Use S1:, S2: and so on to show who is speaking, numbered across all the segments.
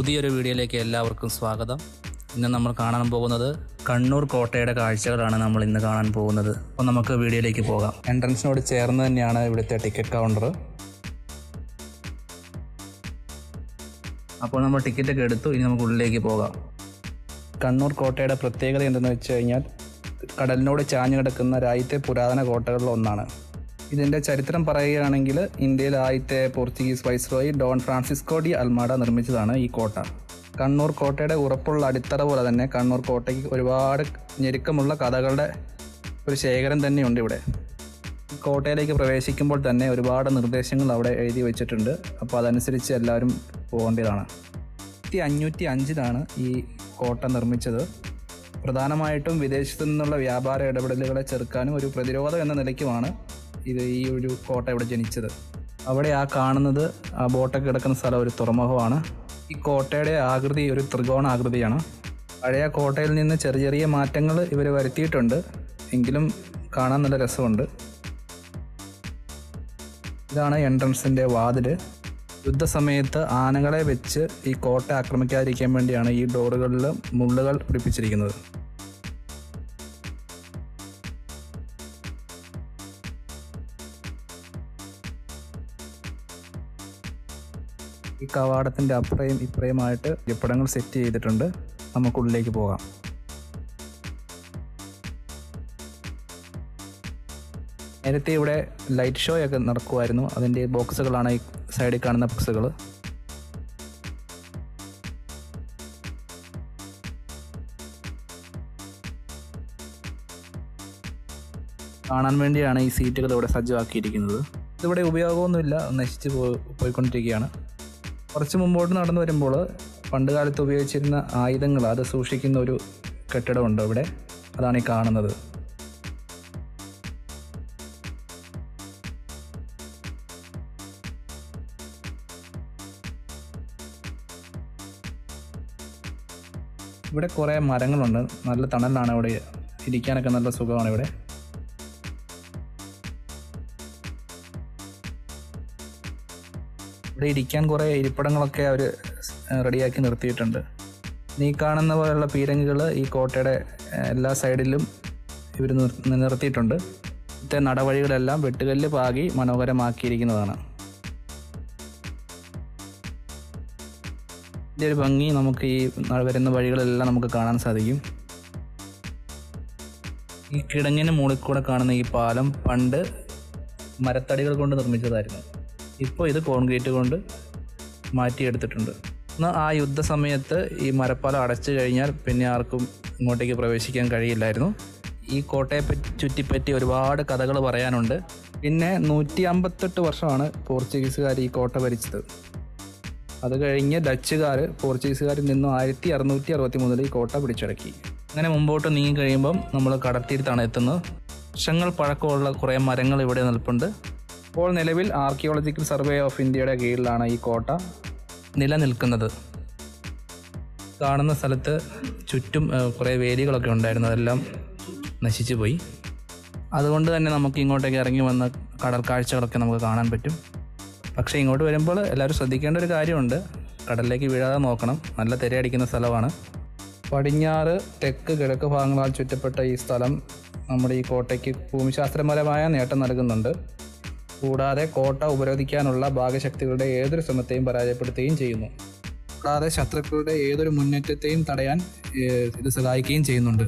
S1: പുതിയൊരു വീഡിയോയിലേക്ക് എല്ലാവർക്കും സ്വാഗതം ഇന്ന് നമ്മൾ കാണാൻ പോകുന്നത് കണ്ണൂർ കോട്ടയുടെ കാഴ്ചകളാണ് നമ്മൾ ഇന്ന് കാണാൻ പോകുന്നത് അപ്പോൾ നമുക്ക് വീഡിയോയിലേക്ക് പോകാം എൻട്രൻസിനോട് ചേർന്ന് തന്നെയാണ് ഇവിടുത്തെ ടിക്കറ്റ് കൗണ്ടർ അപ്പോൾ നമ്മൾ ടിക്കറ്റൊക്കെ എടുത്തു ഇനി നമുക്ക് ഉള്ളിലേക്ക് പോകാം കണ്ണൂർ കോട്ടയുടെ പ്രത്യേകത എന്തെന്ന് വെച്ച് കഴിഞ്ഞാൽ കടലിനോട് ചാഞ്ഞു കിടക്കുന്ന രാജ്യത്തെ പുരാതന കോട്ടകളിൽ ഒന്നാണ് ഇതിൻ്റെ ചരിത്രം പറയുകയാണെങ്കിൽ ഇന്ത്യയിൽ ആദ്യത്തെ Portuguese viceroy Don Francisco de Almeida നിർമ്മിച്ചതാണ് ഈ കോട്ട കണ്ണൂർ കോട്ടയുടെ ഉറപ്പുള്ള അടിത്തറ പോലെ തന്നെ കണ്ണൂർ കോട്ടയ്ക്ക് ഒരുപാട് ഞെരുക്കമുള്ള കഥകളുടെ ഒരു ശേഖരം തന്നെയുണ്ട് ഇവിടെ കോട്ടയിലേക്ക് പ്രവേശിക്കുമ്പോൾ തന്നെ ഒരുപാട് നിർദ്ദേശങ്ങൾ അവിടെ എഴുതി വെച്ചിട്ടുണ്ട് അപ്പോൾ അതനുസരിച്ച് എല്ലാവരും പോകേണ്ടതാണ് ആയിരത്തി അഞ്ഞൂറ്റി അഞ്ചിലാണ് ഈ കോട്ട നിർമ്മിച്ചത് പ്രധാനമായിട്ടും വിദേശത്തു നിന്നുള്ള വ്യാപാര ഇടപെടലുകളെ ചെറുക്കാനും ഒരു പ്രതിരോധം എന്ന നിലയ്ക്കുമാണ് ഇത് ഈ ഒരു കോട്ട ഇവിടെ ജനിച്ചത് അവിടെ ആ കാണുന്നത് ആ ബോട്ടൊക്കെ കിടക്കുന്ന സ്ഥലം ഒരു തുറമുഖമാണ് ഈ കോട്ടയുടെ ആകൃതി ഒരു ത്രികോണ ആകൃതിയാണ് പഴയ കോട്ടയിൽ നിന്ന് ചെറിയ ചെറിയ മാറ്റങ്ങൾ ഇവർ വരുത്തിയിട്ടുണ്ട് എങ്കിലും കാണാൻ നല്ല രസമുണ്ട് ഇതാണ് എൻട്രൻസിൻ്റെ വാതിൽ യുദ്ധസമയത്ത് ആനകളെ വെച്ച് ഈ കോട്ട ആക്രമിക്കാതിരിക്കാൻ വേണ്ടിയാണ് ഈ ഡോറുകളിൽ മുള്ളുകൾ പിടിപ്പിച്ചിരിക്കുന്നത് കവാടത്തിൻ്റെ അപ്പുറയും ഇപ്പുറയുമായിട്ട് ഇരിപ്പിടങ്ങൾ സെറ്റ് ചെയ്തിട്ടുണ്ട് നമുക്കുള്ളിലേക്ക് പോകാം നേരത്തെ ഇവിടെ ലൈറ്റ് ഷോ ഒക്കെ നടക്കുമായിരുന്നു അതിൻ്റെ ബോക്സുകളാണ് ഈ സൈഡിൽ കാണുന്ന ബോക്സുകൾ കാണാൻ വേണ്ടിയാണ് ഈ സീറ്റുകൾ ഇവിടെ സജ്ജമാക്കിയിരിക്കുന്നത് ഇതിവിടെ ഉപയോഗമൊന്നുമില്ല നശിച്ചു പോയിക്കൊണ്ടിരിക്കുകയാണ് കുറച്ച് മുമ്പോട്ട് നടന്നു വരുമ്പോൾ പണ്ട് കാലത്ത് ഉപയോഗിച്ചിരുന്ന ആയുധങ്ങൾ അത് സൂക്ഷിക്കുന്ന ഒരു കെട്ടിടമുണ്ട് ഇവിടെ അതാണ് ഈ കാണുന്നത് ഇവിടെ കുറേ മരങ്ങളുണ്ട് നല്ല തണലാണ് ഇവിടെ ഇരിക്കാനൊക്കെ നല്ല സുഖമാണ് ഇവിടെ ഇവിടെ ഇരിക്കാൻ കുറേ ഇരിപ്പിടങ്ങളൊക്കെ അവർ റെഡിയാക്കി നിർത്തിയിട്ടുണ്ട് നീ കാണുന്ന പോലെയുള്ള പീരങ്കികൾ ഈ കോട്ടയുടെ എല്ലാ സൈഡിലും ഇവർ നിർത്തിയിട്ടുണ്ട് ഇത്തെ നടവഴികളെല്ലാം വെട്ടുകല്ല് പാകി മനോഹരമാക്കിയിരിക്കുന്നതാണ് ഇതിൻ്റെ ഒരു ഭംഗി നമുക്ക് ഈ വരുന്ന വഴികളെല്ലാം നമുക്ക് കാണാൻ സാധിക്കും ഈ കിടങ്ങിന് മുകളിൽ കൂടെ കാണുന്ന ഈ പാലം പണ്ട് മരത്തടികൾ കൊണ്ട് നിർമ്മിച്ചതായിരുന്നു ഇപ്പോൾ ഇത് കോൺക്രീറ്റ് കൊണ്ട് മാറ്റിയെടുത്തിട്ടുണ്ട് എന്നാൽ ആ യുദ്ധസമയത്ത് ഈ മരപ്പാലം അടച്ചു കഴിഞ്ഞാൽ പിന്നെ ആർക്കും ഇങ്ങോട്ടേക്ക് പ്രവേശിക്കാൻ കഴിയില്ലായിരുന്നു ഈ കോട്ടയെ ചുറ്റിപ്പറ്റി ഒരുപാട് കഥകൾ പറയാനുണ്ട് പിന്നെ നൂറ്റി അമ്പത്തെട്ട് വർഷമാണ് പോർച്ചുഗീസുകാർ ഈ കോട്ട ഭരിച്ചത് അത് കഴിഞ്ഞ് ഡച്ചുകാർ പോർച്ചുഗീസുകാരിൽ നിന്നും ആയിരത്തി അറുന്നൂറ്റി അറുപത്തി മൂന്നിൽ ഈ കോട്ട പിടിച്ചടക്കി അങ്ങനെ മുമ്പോട്ട് നീങ്ങി കഴിയുമ്പം നമ്മൾ കടൽത്തീരത്താണ് എത്തുന്നത് വർഷങ്ങൾ പഴക്കമുള്ള കുറേ മരങ്ങൾ ഇവിടെ നിൽപ്പുണ്ട് ഇപ്പോൾ നിലവിൽ ആർക്കിയോളജിക്കൽ സർവേ ഓഫ് ഇന്ത്യയുടെ കീഴിലാണ് ഈ കോട്ട നിലനിൽക്കുന്നത് കാണുന്ന സ്ഥലത്ത് ചുറ്റും കുറേ വേലികളൊക്കെ ഉണ്ടായിരുന്നു അതെല്ലാം നശിച്ചു പോയി അതുകൊണ്ട് തന്നെ നമുക്ക് ഇങ്ങോട്ടേക്ക് ഇറങ്ങി വന്ന കടൽ കാഴ്ചകളൊക്കെ നമുക്ക് കാണാൻ പറ്റും പക്ഷേ ഇങ്ങോട്ട് വരുമ്പോൾ എല്ലാവരും ശ്രദ്ധിക്കേണ്ട ഒരു കാര്യമുണ്ട് കടലിലേക്ക് വീഴാതെ നോക്കണം നല്ല തിരയടിക്കുന്ന സ്ഥലമാണ് പടിഞ്ഞാറ് തെക്ക് കിഴക്ക് ഭാഗങ്ങളാൽ ചുറ്റപ്പെട്ട ഈ സ്ഥലം നമ്മുടെ ഈ കോട്ടയ്ക്ക് ഭൂമിശാസ്ത്രപരമായ നേട്ടം നൽകുന്നുണ്ട് കൂടാതെ കോട്ട ഉപരോധിക്കാനുള്ള ഭാഗശക്തികളുടെ ഏതൊരു ശ്രമത്തെയും പരാജയപ്പെടുത്തുകയും ചെയ്യുന്നു കൂടാതെ ശത്രുക്കളുടെ ഏതൊരു മുന്നേറ്റത്തെയും തടയാൻ ഇത് സഹായിക്കുകയും ചെയ്യുന്നുണ്ട്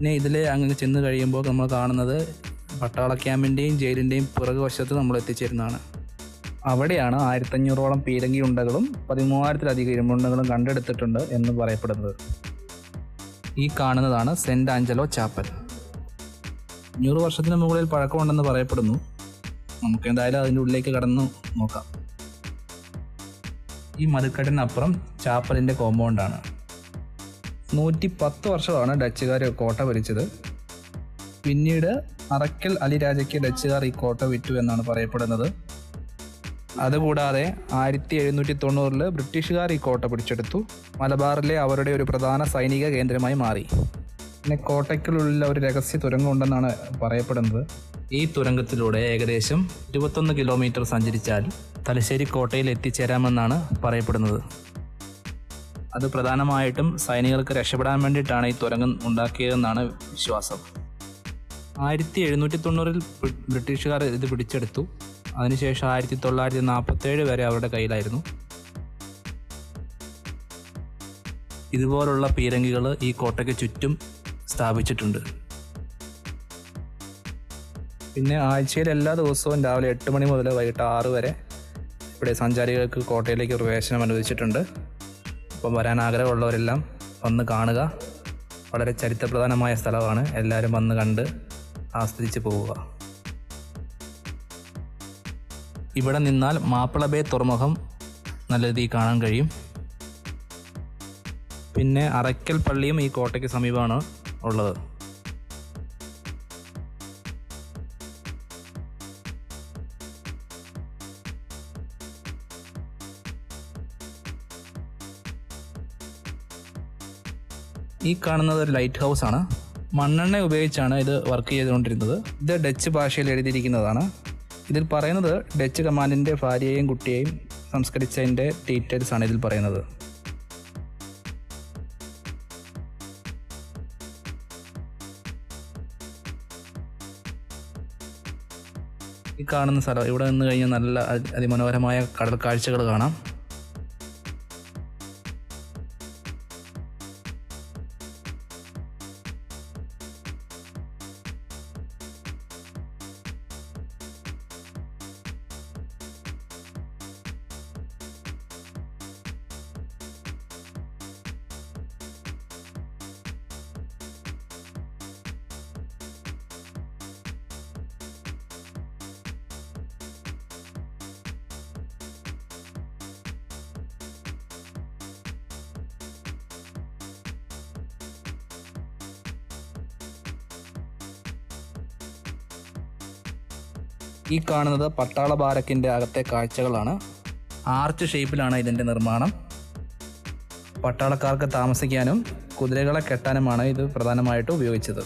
S1: പിന്നെ ഇതിൽ അങ്ങനെ ചെന്ന് കഴിയുമ്പോൾ നമ്മൾ കാണുന്നത് പട്ടാള ക്യാമ്പിൻ്റെയും ജയിലിൻ്റെയും വശത്ത് നമ്മൾ എത്തിച്ചേരുന്നതാണ് അവിടെയാണ് ആയിരത്തഞ്ഞൂറോളം പീരങ്കി ഉണ്ടകളും പതിമൂവായിരത്തിലധികം ഇരുമുണ്ടകളും കണ്ടെടുത്തിട്ടുണ്ട് എന്ന് പറയപ്പെടുന്നത് ഈ കാണുന്നതാണ് സെൻറ് ആഞ്ചലോ ചാപ്പൽ അഞ്ഞൂറ് വർഷത്തിന് മുകളിൽ പഴക്കമുണ്ടെന്ന് പറയപ്പെടുന്നു നമുക്ക് എന്തായാലും അതിൻ്റെ ഉള്ളിലേക്ക് കടന്നു നോക്കാം ഈ മതിക്കെട്ടിനപ്പുറം ചാപ്പലിൻ്റെ കോമ്പൗണ്ടാണ് നൂറ്റി പത്ത് വർഷമാണ് ഡച്ചുകാർ കോട്ട ഭരിച്ചത് പിന്നീട് അറക്കൽ അലിരാജയ്ക്ക് ഡച്ചുകാർ ഈ കോട്ട വിറ്റു എന്നാണ് പറയപ്പെടുന്നത് അതുകൂടാതെ ആയിരത്തി എഴുന്നൂറ്റി തൊണ്ണൂറിൽ ബ്രിട്ടീഷുകാർ ഈ കോട്ട പിടിച്ചെടുത്തു മലബാറിലെ അവരുടെ ഒരു പ്രധാന സൈനിക കേന്ദ്രമായി മാറി പിന്നെ കോട്ടയ്ക്കുള്ളിൽ ഒരു രഹസ്യ തുരങ്കമുണ്ടെന്നാണ് പറയപ്പെടുന്നത് ഈ തുരങ്കത്തിലൂടെ ഏകദേശം ഇരുപത്തൊന്ന് കിലോമീറ്റർ സഞ്ചരിച്ചാൽ തലശ്ശേരി കോട്ടയിൽ എത്തിച്ചേരാമെന്നാണ് പറയപ്പെടുന്നത് അത് പ്രധാനമായിട്ടും സൈനികർക്ക് രക്ഷപ്പെടാൻ വേണ്ടിയിട്ടാണ് ഈ തുരങ്കം ഉണ്ടാക്കിയതെന്നാണ് വിശ്വാസം ആയിരത്തി എഴുന്നൂറ്റി തൊണ്ണൂറിൽ ബ്രിട്ടീഷുകാർ ഇത് പിടിച്ചെടുത്തു അതിനുശേഷം ആയിരത്തി തൊള്ളായിരത്തി നാൽപ്പത്തേഴ് വരെ അവരുടെ കയ്യിലായിരുന്നു ഇതുപോലുള്ള പീരങ്കികൾ ഈ കോട്ടയ്ക്ക് ചുറ്റും സ്ഥാപിച്ചിട്ടുണ്ട് പിന്നെ ആഴ്ചയിൽ എല്ലാ ദിവസവും രാവിലെ എട്ട് മണി മുതൽ വൈകിട്ട് ആറ് വരെ ഇവിടെ സഞ്ചാരികൾക്ക് കോട്ടയിലേക്ക് പ്രവേശനം അനുവദിച്ചിട്ടുണ്ട് അപ്പം വരാൻ ആഗ്രഹമുള്ളവരെല്ലാം വന്ന് കാണുക വളരെ ചരിത്രപ്രധാനമായ സ്ഥലമാണ് എല്ലാവരും വന്ന് കണ്ട് ആസ്വദിച്ച് പോവുക ഇവിടെ നിന്നാൽ മാപ്പിള ബേ തുറമുഖം നല്ല രീതിയിൽ കാണാൻ കഴിയും പിന്നെ അറയ്ക്കൽ പള്ളിയും ഈ കോട്ടയ്ക്ക് സമീപമാണ് ഉള്ളത് ഈ കാണുന്നത് ഒരു ലൈറ്റ് ഹൗസ് ആണ് മണ്ണെണ്ണ ഉപയോഗിച്ചാണ് ഇത് വർക്ക് ചെയ്തുകൊണ്ടിരുന്നത് ഇത് ഡച്ച് ഭാഷയിൽ എഴുതിയിരിക്കുന്നതാണ് ഇതിൽ പറയുന്നത് ഡച്ച് കമാൻഡിൻ്റെ ഭാര്യയെയും കുട്ടിയെയും സംസ്കരിച്ചതിൻ്റെ ഡീറ്റെയിൽസ് ആണ് ഇതിൽ പറയുന്നത് ഈ കാണുന്ന സ്ഥലം ഇവിടെ നിന്ന് കഴിഞ്ഞാൽ നല്ല അതിമനോഹരമായ കടൽ കാഴ്ചകൾ കാണാം ഈ കാണുന്നത് പട്ടാള ബാരക്കിൻ്റെ അകത്തെ കാഴ്ചകളാണ് ആർച്ച് ഷേപ്പിലാണ് ഇതിൻ്റെ നിർമ്മാണം പട്ടാളക്കാർക്ക് താമസിക്കാനും കുതിരകളെ കെട്ടാനുമാണ് ഇത് പ്രധാനമായിട്ട് ഉപയോഗിച്ചത്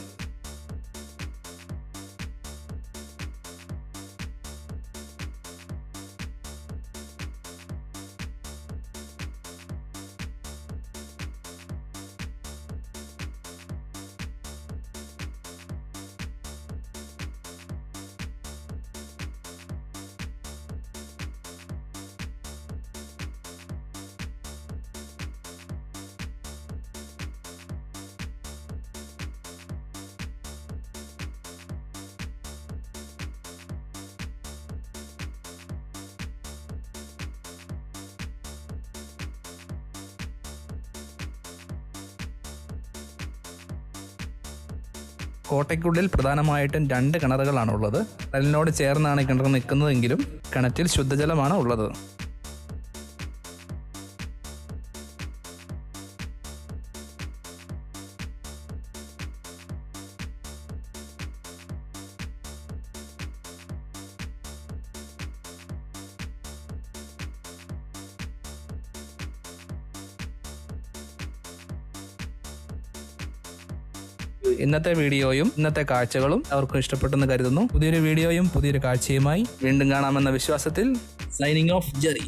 S1: കോട്ടയ്ക്കുള്ളിൽ പ്രധാനമായിട്ടും രണ്ട് കിണറുകളാണുള്ളത് കടലിനോട് ചേർന്നാണ് കിണർ നിൽക്കുന്നതെങ്കിലും കിണറ്റിൽ ശുദ്ധജലമാണ് ഉള്ളത് ഇന്നത്തെ വീഡിയോയും ഇന്നത്തെ കാഴ്ചകളും അവർക്കും ഇഷ്ടപ്പെട്ടെന്ന് കരുതുന്നു പുതിയൊരു വീഡിയോയും പുതിയൊരു കാഴ്ചയുമായി വീണ്ടും കാണാമെന്ന വിശ്വാസത്തിൽ സൈനിങ് ഓഫ് ജെറി